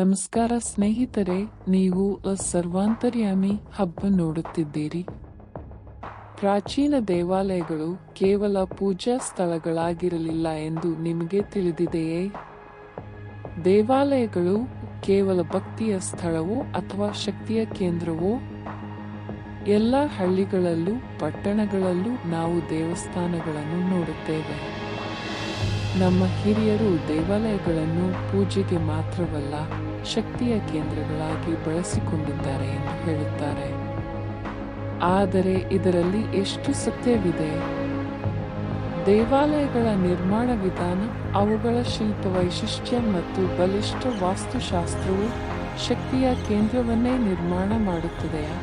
ನಮಸ್ಕಾರ ಸ್ನೇಹಿತರೆ, ನೀವು ಸರ್ವಾಂತರ್ಯಾಮಿ ಹಬ್ಬ ನೋಡುತ್ತಿದ್ದೀರಿ. ಪ್ರಾಚೀನ ದೇವಾಲಯಗಳು ಕೇವಲ ಪೂಜಾ ಸ್ಥಳಗಳಾಗಿರಲಿಲ್ಲ ಎಂದು ನಿಮಗೆ ತಿಳಿದಿದೆಯೇ? ದೇವಾಲಯಗಳು ಕೇವಲ ಭಕ್ತಿಯ ಸ್ಥಳವೋ ಅಥವಾ ಶಕ್ತಿಯ ಕೇಂದ್ರವೋ? ಎಲ್ಲ ಹಳ್ಳಿಗಳಲ್ಲೂ, ಪಟ್ಟಣಗಳಲ್ಲೂ ನಾವು ದೇವಸ್ಥಾನಗಳನ್ನು ನೋಡುತ್ತೇವೆ. ನಮ್ಮ ಹಿರಿಯರು ದೇವಾಲಯಗಳನ್ನು ಪೂಜೆಗೆ ಮಾತ್ರವಲ್ಲ ಶಕ್ತಿಯ ಕೇಂದ್ರಗಳಾಗಿ ಬಳಸಿಕೊಂಡಿದ್ದಾರೆ ಎಂದು ಹೇಳುತ್ತಾರೆ. ಆದರೆ ಇದರಲ್ಲಿ ಎಷ್ಟು ಸತ್ಯವಿದೆ? ದೇವಾಲಯಗಳ ನಿರ್ಮಾಣ ವಿಧಾನ, ಅವುಗಳ ಶಿಲ್ಪ ವೈಶಿಷ್ಟ್ಯ ಮತ್ತು ಬಲಿಷ್ಠ ವಾಸ್ತುಶಾಸ್ತ್ರವು ಶಕ್ತಿಯ ಕೇಂದ್ರವನ್ನೇ ನಿರ್ಮಾಣ ಮಾಡುತ್ತದೆಯಾ?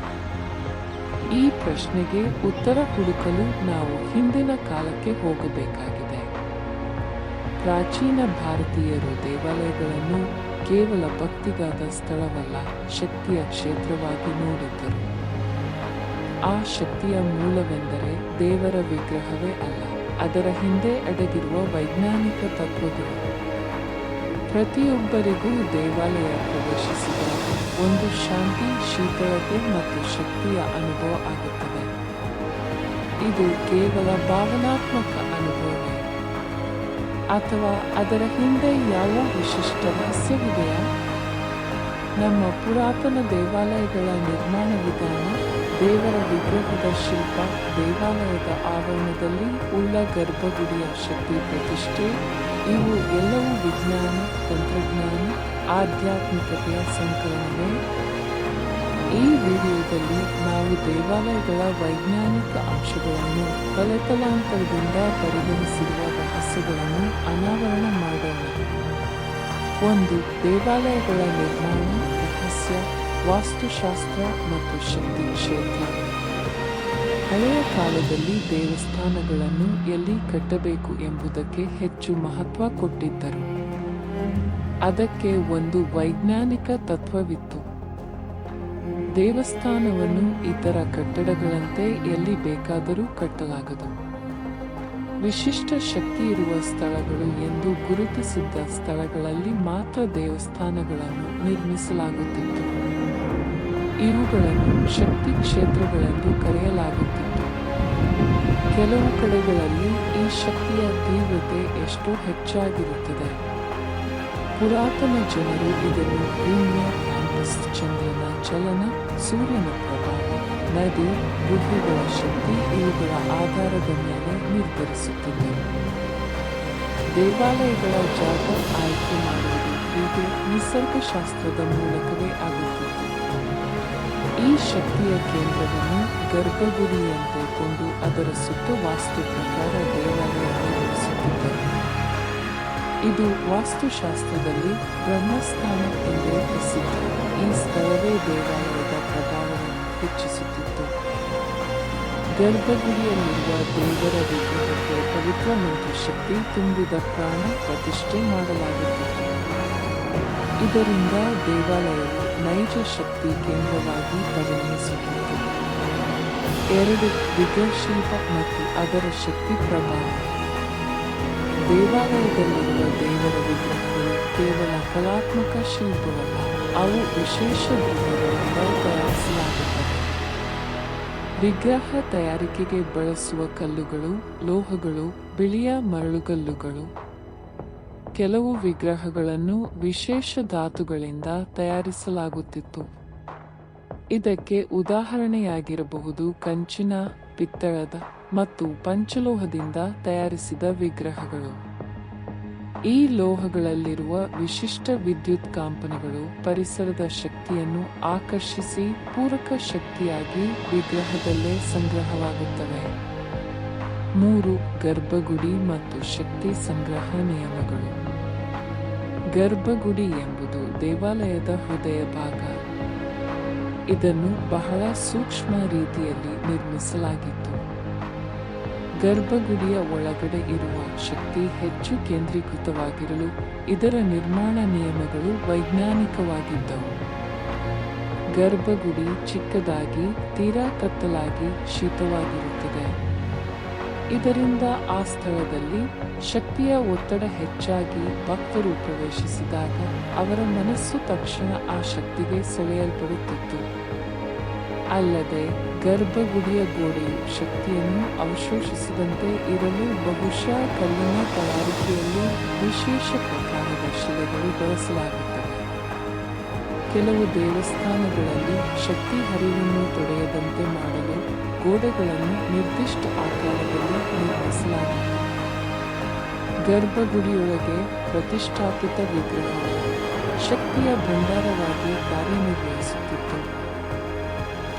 ಈ ಪ್ರಶ್ನೆಗೆ ಉತ್ತರ ಹುಡುಕಲು ನಾವು ಹಿಂದಿನ ಕಾಲಕ್ಕೆ ಹೋಗಬೇಕಾಗಿದೆ. ಪ್ರಾಚೀನ ಭಾರತೀಯರು ದೇವಾಲಯಗಳನ್ನು ಕೇವಲ ಭಕ್ತಿಗಾದ ಸ್ಥಳವಲ್ಲ, ಶಕ್ತಿಯ ಕ್ಷೇತ್ರವಾಗಿ ನೋಡಿದ್ದರು. ಆ ಶಕ್ತಿಯ ಮೂಲವೆಂದರೆ ದೇವರ ವಿಗ್ರಹವೇ ಅಲ್ಲ, ಅದರ ಹಿಂದೆ ಅಡಗಿರುವ ವೈಜ್ಞಾನಿಕ ತತ್ವಗಳು. ಪ್ರತಿಯೊಬ್ಬರಿಗೂ ದೇವಾಲಯ ಪ್ರವೇಶಿಸಿದ ಒಂದು ಶಾಂತಿ, ಶೀತಳತೆ ಮತ್ತು ಶಕ್ತಿಯ ಅನುಭವ ಆಗುತ್ತದೆ. ಇದು ಕೇವಲ ಭಾವನಾತ್ಮಕ ಅಥವಾ ಅದರ ಹಿಂದೆ ಯಾವ ವಿಶಿಷ್ಟ ರಹಸ್ಯವಿದೆಯಾ? ನಮ್ಮ ಪುರಾತನ ದೇವಾಲಯಗಳ ನಿರ್ಮಾಣ ವಿಧಾನ ದೇವರ ವಿಗ್ರಹದ ಶಿಲ್ಪ ದೇವಾಲಯದ ಆವರಣದಲ್ಲಿ ಉಳ್ಳ ಗರ್ಭಗುಡಿಯ ಶಕ್ತಿ ಪ್ರತಿಷ್ಠೆ, ಇವು ಎಲ್ಲವೂ ವಿಜ್ಞಾನ, ತಂತ್ರಜ್ಞಾನ, ಆಧ್ಯಾತ್ಮಿಕತೆಯ ಸಂಕಲನವೇ. ಈ ವಿಡಿಯೋದಲ್ಲಿ ನಾವು ದೇವಾಲಯಗಳ ವೈಜ್ಞಾನಿಕ ಅಂಶಗಳನ್ನು ತಲೆತಲಾಂತರದಿಂದ ಪರಿಗಣಿಸಿರುವ ರಹಸ್ಯಗಳನ್ನು ಅನಾವರಣ ಮಾಡೋಣ. ಒಂದು, ದೇವಾಲಯಗಳ ನಿರ್ಮಾಣ, ರಹಸ್ಯ, ವಾಸ್ತುಶಾಸ್ತ್ರ ಮತ್ತು ಶಕ್ತಿ ಕ್ಷೇತ್ರ. ಹಳೆಯ ಕಾಲದಲ್ಲಿ ದೇವಸ್ಥಾನಗಳನ್ನು ಎಲ್ಲಿ ಕಟ್ಟಬೇಕು ಎಂಬುದಕ್ಕೆ ಹೆಚ್ಚು ಮಹತ್ವ ಕೊಟ್ಟಿದ್ದರು. ಅದಕ್ಕೆ ಒಂದು ವೈಜ್ಞಾನಿಕ ತತ್ವವಿತ್ತು. ದೇವಸ್ಥಾನವನ್ನು ಇತರ ಕಟ್ಟಡಗಳಂತೆ ಎಲ್ಲಿ ಬೇಕಾದರೂ ಕಟ್ಟಲಾಗದು. ವಿಶಿಷ್ಟ ಶಕ್ತಿ ಇರುವ ಸ್ಥಳಗಳು ಎಂದು ಗುರುತಿಸಿದ್ದ ಸ್ಥಳಗಳಲ್ಲಿ ಮಾತ್ರ ದೇವಸ್ಥಾನಗಳನ್ನು ನಿರ್ಮಿಸಲಾಗುತ್ತಿತ್ತು. ಇವುಗಳನ್ನು ಶಕ್ತಿ ಕ್ಷೇತ್ರಗಳೆಂದು ಕರೆಯಲಾಗುತ್ತಿತ್ತು. ಕೆಲವು ಕಡೆಗಳಲ್ಲಿ ಈ ಶಕ್ತಿಯ ತೀವ್ರತೆ ಎಷ್ಟೋ ಹೆಚ್ಚಾಗಿರುತ್ತದೆ. ಪುರಾತನ ಜನರು ಇದನ್ನು ಭೂಮಿಯ ಕ್ಯಾಂಪಸ್ ಚಂದ್ರನ ಚಲನ ಸೂರ್ಯನ ಪ್ರಭಾವ ನದಿ, ಗುಹೆಗಳ ಶಕ್ತಿ ಇವುಗಳ ಆಧಾರದ ಮೇಲೆ ನಿರ್ಧರಿಸುತ್ತಿದ್ದರು ದೇವಾಲಯಗಳ ಜಾಗ ಆಯ್ಕೆ ಮಾಡುವುದು ಹೀಗೆ ನಿಸರ್ಗಶಾಸ್ತ್ರದ ಮೂಲಕವೇ ಆಗುತ್ತಿತ್ತು. ಈ ಶಕ್ತಿಯ ಕೇಂದ್ರವನ್ನು ಗರ್ಭಗುಡಿಯಂತೆ ಕೊಂಡು ಅದರ ಸುತ್ತ ವಾಸ್ತು ಪ್ರಕಾರ ದೇವಾಲಯ ನಿರ್ಮಿಸುತ್ತಿದ್ದರು. ಇದು ವಾಸ್ತುಶಾಸ್ತ್ರದಲ್ಲಿ ಬ್ರಹ್ಮಸ್ಥಾನ ಎಂದೇ ಪ್ರಸಿದ್ಧ. ಈ ಸ್ಥಳವೇ ದೇವಾಲಯದ ಪ್ರಭಾವವನ್ನು ಹೆಚ್ಚಿಸುತ್ತಿತ್ತು. ಗರ್ಭಗುಡಿಯಲ್ಲಿರುವ ದೇವರ ವಿಗ್ರಹಕ್ಕೆ ಪವಿತ್ರ ಮತ್ತು ಶಕ್ತಿ ತುಂಬಿದ ಪ್ರಾಣ ಪ್ರತಿಷ್ಠೆ ಮಾಡಲಾಗುತ್ತಿತ್ತು ಇದರಿಂದ ದೇವಾಲಯವು ನೈಜ ಶಕ್ತಿ ಕೇಂದ್ರವಾಗಿ ಪರಿಣಮಿಸುತ್ತಿತ್ತು. ಎರಡು ವಿಗ್ರಹಶಿಲ್ಪ ಮತ್ತು ಅದರ ಶಕ್ತಿ ಪ್ರಭಾವ. ದೇವಾಲಯದಲ್ಲಿರುವ ದೇವರ ವಿಗ್ರಹಗಳು ಕೇವಲ ಕಲಾತ್ಮಕ ಶಿಲ್ಪವಲ್ಲ, ಅವು ವಿಶೇಷ ದ್ರವ್ಯಗಳಿಂದ ತಯಾರಿಸಲಾಗುತ್ತದೆ ವಿಗ್ರಹ ತಯಾರಿಕೆಗೆ ಬಳಸುವ ಕಲ್ಲುಗಳು, ಲೋಹಗಳು, ಬಿಳಿಯ ಮರಳುಗಲ್ಲುಗಳು. ಕೆಲವು ವಿಗ್ರಹಗಳನ್ನು ವಿಶೇಷ ಧಾತುಗಳಿಂದ ತಯಾರಿಸಲಾಗುತ್ತಿತ್ತು. ಇದಕ್ಕೆ ಉದಾಹರಣೆಯಾಗಿರಬಹುದು ಕಂಚಿನ, ಪಿತ್ತಳದ. ಮತ್ತು ಪಂಚಲೋಹದಿಂದ ತಯಾರಿಸಿದ ವಿಗ್ರಹಗಳು. ಈ ಲೋಹಗಳಲ್ಲಿರುವ ವಿಶಿಷ್ಟ ವಿದ್ಯುತ್ ಕಾಂಪನಗಳು ಪರಿಸರದ ಶಕ್ತಿಯನ್ನು ಆಕರ್ಷಿಸಿ ಪೂರಕ ಶಕ್ತಿಯಾಗಿ ವಿಗ್ರಹದಲ್ಲೇ ಸಂಗ್ರಹವಾಗುತ್ತವೆ. ಮೂರು ಗರ್ಭಗುಡಿ ಮತ್ತು ಶಕ್ತಿ ಸಂಗ್ರಹ ನಿಯಮಗಳು. ಗರ್ಭಗುಡಿ ಎಂಬುದು ದೇವಾಲಯದ ಹೃದಯ ಭಾಗ. ಇದನ್ನು ಬಹಳ ಸೂಕ್ಷ್ಮ ರೀತಿಯಲ್ಲಿ ನಿರ್ಮಿಸಲಾಗಿತ್ತು. ಗರ್ಭಗುಡಿಯ ಒಳಗಡೆ ಇರುವ ಶಕ್ತಿ ಹೆಚ್ಚು ಕೇಂದ್ರೀಕೃತವಾಗಿರಲು ಇದರ ನಿರ್ಮಾಣ ನಿಯಮಗಳು ವೈಜ್ಞಾನಿಕವಾಗಿದ್ದವು. ಗರ್ಭಗುಡಿ ಚಿಕ್ಕದಾಗಿ, ತೀರಾ ಕತ್ತಲಾಗಿ, ಶೀತವಾಗಿರುತ್ತದೆ. ಇದರಿಂದ ಆ ಸ್ಥಳದಲ್ಲಿ ಶಕ್ತಿಯ ಒತ್ತಡ ಹೆಚ್ಚಾಗಿ ಭಕ್ತರು ಪ್ರವೇಶಿಸಿದಾಗ ಅವರ ಮನಸ್ಸು ತಕ್ಷಣ ಆ ಶಕ್ತಿಗೆ ಸೆಳೆಯಲ್ಪಡುತ್ತಿತ್ತು. ಅಲ್ಲದೆ ಗರ್ಭಗುಡಿಯ ಗೋಡೆಯು ಶಕ್ತಿಯನ್ನು ಅವಶೋಷಿಸದಂತೆ ಇರಲು ಬಹುಶಃ ಕಲ್ಲಿನ ತಯಾರಿಕೆಯಲ್ಲಿ ವಿಶೇಷ ಪ್ರಕಾರದ ಶಿಲೆಗಳು ಬಳಸಲಾಗುತ್ತವೆ. ಕೆಲವು ದೇವಸ್ಥಾನಗಳಲ್ಲಿ ಶಕ್ತಿ ಹರಿವನ್ನು ತೊಡೆಯದಂತೆ ಮಾಡಲು ಗೋಡೆಗಳನ್ನು ನಿರ್ದಿಷ್ಟ ಆಕಾರದಲ್ಲಿ ನಿರ್ಮಿಸಲಾಗಿದೆ ಗರ್ಭಗುಡಿಯೊಳಗೆ ಪ್ರತಿಷ್ಠಾಪಿತ ವಿಗ್ರಹಗಳು ಶಕ್ತಿಯ ಭಂಡಾರವಾಗಿ ಕಾರ್ಯನಿರ್ವಹಿಸುತ್ತಿತ್ತು.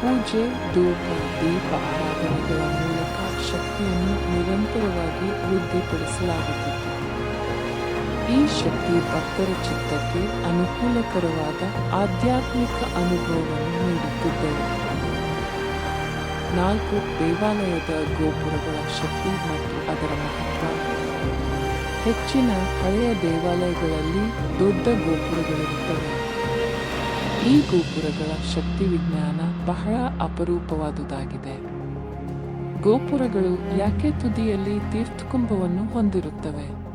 ಪೂಜೆ, ಧೂಪ, ದೀಪ ಆರಾಧನೆಗಳ ಮೂಲಕ ಶಕ್ತಿಯನ್ನು ನಿರಂತರವಾಗಿ ವೃದ್ಧಿಪಡಿಸಲಾಗುತ್ತಿತ್ತು. ಈ ಶಕ್ತಿ ಭಕ್ತರ ಚಿತ್ತಕ್ಕೆ ಅನುಕೂಲಕರವಾದ ಆಧ್ಯಾತ್ಮಿಕ ಅನುಭವವನ್ನು ನೀಡುತ್ತಿದ್ದರು. ನಾಲ್ಕು ದೇವಾಲಯದ ಗೋಪುರಗಳ ಶಕ್ತಿ ಮತ್ತು ಅದರ ಮಹತ್ವ. ಹೆಚ್ಚಿನ ಹಳೆಯ ದೇವಾಲಯಗಳಲ್ಲಿ ದೊಡ್ಡ ಗೋಪುರಗಳಿರುತ್ತವೆ. ಈ ಗೋಪುರಗಳ ಶಕ್ತಿ ವಿಜ್ಞಾನ ಬಹಳ ಅಪರೂಪವಾದುದಾಗಿದೆ. ಗೋಪುರಗಳು ಯಾಕೆ ತುದಿಯಲ್ಲಿ ತೀರ್ಥಕುಂಭವನ್ನು ಹೊಂದಿರುತ್ತವೆ?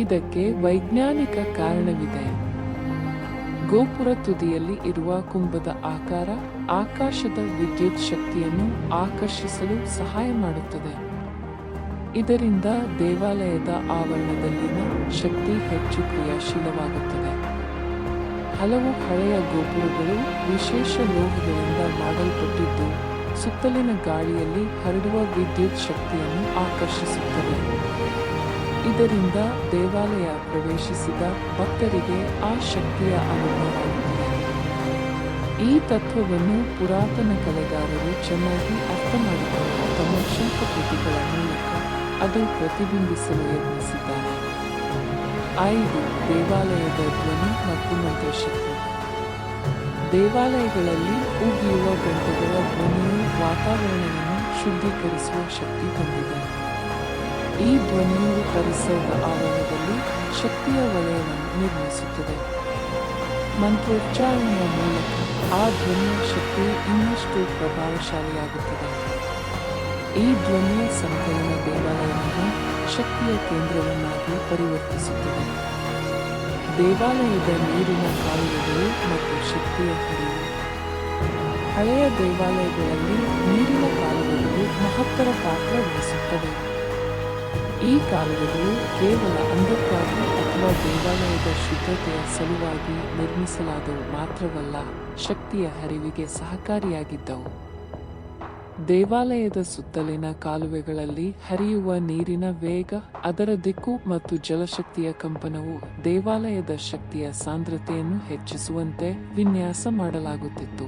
ಇದಕ್ಕೆ ವೈಜ್ಞಾನಿಕ ಕಾರಣವಿದೆ. ಗೋಪುರ ತುದಿಯಲ್ಲಿ ಇರುವ ಕುಂಭದ ಆಕಾರ ಆಕಾಶದ ವಿದ್ಯುತ್ ಶಕ್ತಿಯನ್ನು ಆಕರ್ಷಿಸಲು ಸಹಾಯ ಮಾಡುತ್ತದೆ. ಇದರಿಂದ ದೇವಾಲಯದ ಆವರಣದಲ್ಲಿನ ಶಕ್ತಿ ಹೆಚ್ಚು ಕ್ರಿಯಾಶೀಲವಾಗುತ್ತದೆ. ಹಲವು ಹಳೆಯ ಗೋಪುರಗಳು, ವಿಶೇಷ ಲೋಹಗಳಿಂದ ಮಾಡಲ್ಪಟ್ಟಿದ್ದು, ಸುತ್ತಲಿನ ಗಾಳಿಯಲ್ಲಿ ಹರಡುವ ವಿದ್ಯುತ್ ಶಕ್ತಿಯನ್ನು ಆಕರ್ಷಿಸುತ್ತವೆ. ಇದರಿಂದ ದೇವಾಲಯ ಪ್ರವೇಶಿಸಿದ ಭಕ್ತರಿಗೆ ಆ ಶಕ್ತಿಯ ಅನುಭವವಾಗುತ್ತದೆ ಈ ತತ್ವವನ್ನು ಪುರಾತನ ಕಲೆಗಾರರು ಚೆನ್ನಾಗಿ ಅರ್ಥ ಮಾಡಿಕೊಂಡು ತಮ್ಮ ಶಿಲ್ಪಕೃತಿಗಳ ಮೂಲಕ ಅದು ಪ್ರತಿಬಿಂಬಿಸಲು ಯತ್ನಿಸಿದ್ದಾರೆ. ಐದು ದೇವಾಲಯದ ಧ್ವನಿ ಮತ್ತು ಮಂತ್ರಶಕ್ತಿ. ದೇವಾಲಯಗಳಲ್ಲಿ ಉಗಿಯುವ ಗಂಟೆಗಳ ಧ್ವನಿಯು ವಾತಾವರಣವನ್ನು ಶುದ್ಧೀಕರಿಸುವ ಶಕ್ತಿ ಹೊಂದಿದೆ. ಈ ಧ್ವನಿಯು ಪರಿಸರದ ಆವರಣದಲ್ಲಿ ಶಕ್ತಿಯ ವಲಯವನ್ನು ನಿರ್ಮಿಸುತ್ತದೆ. ಮಂತ್ರೋಚ್ಚಾರಣೆಯ ಮೂಲಕ ಆ ಧ್ವನಿಯ ಶಕ್ತಿಯು ಇನ್ನಷ್ಟು ಪ್ರಭಾವಶಾಲಿಯಾಗುತ್ತದೆ. ಈ ಧ್ವನಿಯ ಸಂಕಲನ ದೇವಾಲಯವನ್ನು ಶಕ್ತಿಯ ಕೇಂದ್ರವನ್ನಾಗಿ ಪರಿವರ್ತಿಸುತ್ತದೆ. ದೇವಾಲಯದ ನೀರಿನ ಕಾಲುವೆಗಳು ಮತ್ತು ಶಕ್ತಿಯ ಹರಿವು. ಹಳೆಯ ದೇವಾಲಯಗಳಲ್ಲಿ ನೀರಿನ ಕಾಲುವೆಗಳು ಮಹತ್ತರ ಪಾತ್ರ ವಹಿಸುತ್ತವೆ. ಈ ಕಾಲುವೆಗಳು ಕೇವಲ ಅಂದಕ್ಕಾಗಿ ಅಥವಾ ದೇವಾಲಯದ ಶುದ್ಧತೆಯ ಸಲುವಾಗಿ ನಿರ್ಮಿಸಲಾದವು ಮಾತ್ರವಲ್ಲ, ಶಕ್ತಿಯ ಹರಿವಿಗೆ ಸಹಕಾರಿಯಾಗಿದ್ದವು. ದೇವಾಲಯದ ಸುತ್ತಲಿನ ಕಾಲುವೆಗಳಲ್ಲಿ ಹರಿಯುವ ನೀರಿನ ವೇಗ, ಅದರ ದಿಕ್ಕು ಮತ್ತು ಜಲಶಕ್ತಿಯ ಕಂಪನವು ದೇವಾಲಯದ ಶಕ್ತಿಯ ಸಾಂದ್ರತೆಯನ್ನು ಹೆಚ್ಚಿಸುವಂತೆ ವಿನ್ಯಾಸ ಮಾಡಲಾಗುತ್ತಿತ್ತು.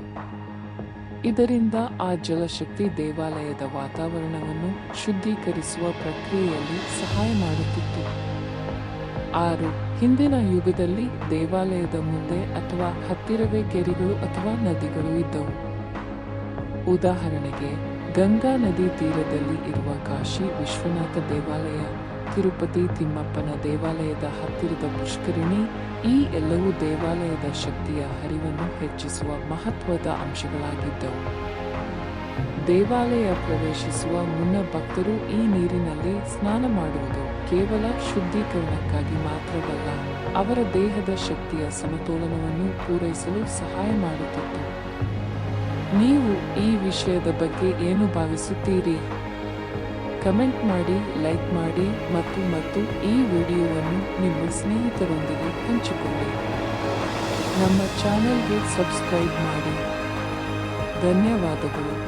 ಇದರಿಂದ ಆ ಜಲಶಕ್ತಿ ದೇವಾಲಯದ ವಾತಾವರಣವನ್ನು ಶುದ್ಧೀಕರಿಸುವ ಪ್ರಕ್ರಿಯೆಯಲ್ಲಿ ಸಹಾಯ ಮಾಡುತ್ತಿತ್ತು. ಆರು, ಹಿಂದಿನ ಯುಗದಲ್ಲಿ ದೇವಾಲಯದ ಮುಂದೆ ಅಥವಾ ಹತ್ತಿರವೇ ಕೆರೆಗಳು ಅಥವಾ ನದಿಗಳು ಇದ್ದವು. ಉದಾಹರಣೆಗೆ, ಗಂಗಾ ನದಿ ತೀರದಲ್ಲಿ ಇರುವ ಕಾಶಿ ವಿಶ್ವನಾಥ ದೇವಾಲಯ, ತಿರುಪತಿ ತಿಮ್ಮಪ್ಪನ ದೇವಾಲಯದ ಹತ್ತಿರದ ಪುಷ್ಕರಿಣಿ, ಈ ಎಲ್ಲವೂ ದೇವಾಲಯದ ಶಕ್ತಿಯ ಹರಿವನ್ನು ಹೆಚ್ಚಿಸುವ ಮಹತ್ವದ ಅಂಶಗಳಾಗಿದ್ದವು. ದೇವಾಲಯ ಪ್ರವೇಶಿಸುವ ಮುನ್ನ ಭಕ್ತರು ಈ ನೀರಿನಲ್ಲಿ ಸ್ನಾನ ಮಾಡುವುದು ಕೇವಲ ಶುದ್ಧೀಕರಣಕ್ಕಾಗಿ ಮಾತ್ರವಲ್ಲ, ಅವರ ದೇಹದ ಶಕ್ತಿಯ ಸಮತೋಲನವನ್ನು ಪೂರೈಸಲು ಸಹಾಯ ಮಾಡುತ್ತಿತ್ತು. ನೀವು ಈ ವಿಷಯದ ಬಗ್ಗೆ ಏನು ಭಾವಿಸುತ್ತೀರಿ? ಕಮೆಂಟ್ ಮಾಡಿ, ಲೈಕ್ ಮಾಡಿ ಮತ್ತು ಮತ್ತು ಈ ವಿಡಿಯೋವನ್ನು ನಿಮ್ಮ ಸ್ನೇಹಿತರೊಂದಿಗೆ ಹಂಚಿಕೊಳ್ಳಿ. ನಮ್ಮ ಚಾನೆಲ್ಗೆ ಸಬ್ಸ್ಕ್ರೈಬ್ ಮಾಡಿ. ಧನ್ಯವಾದಗಳು.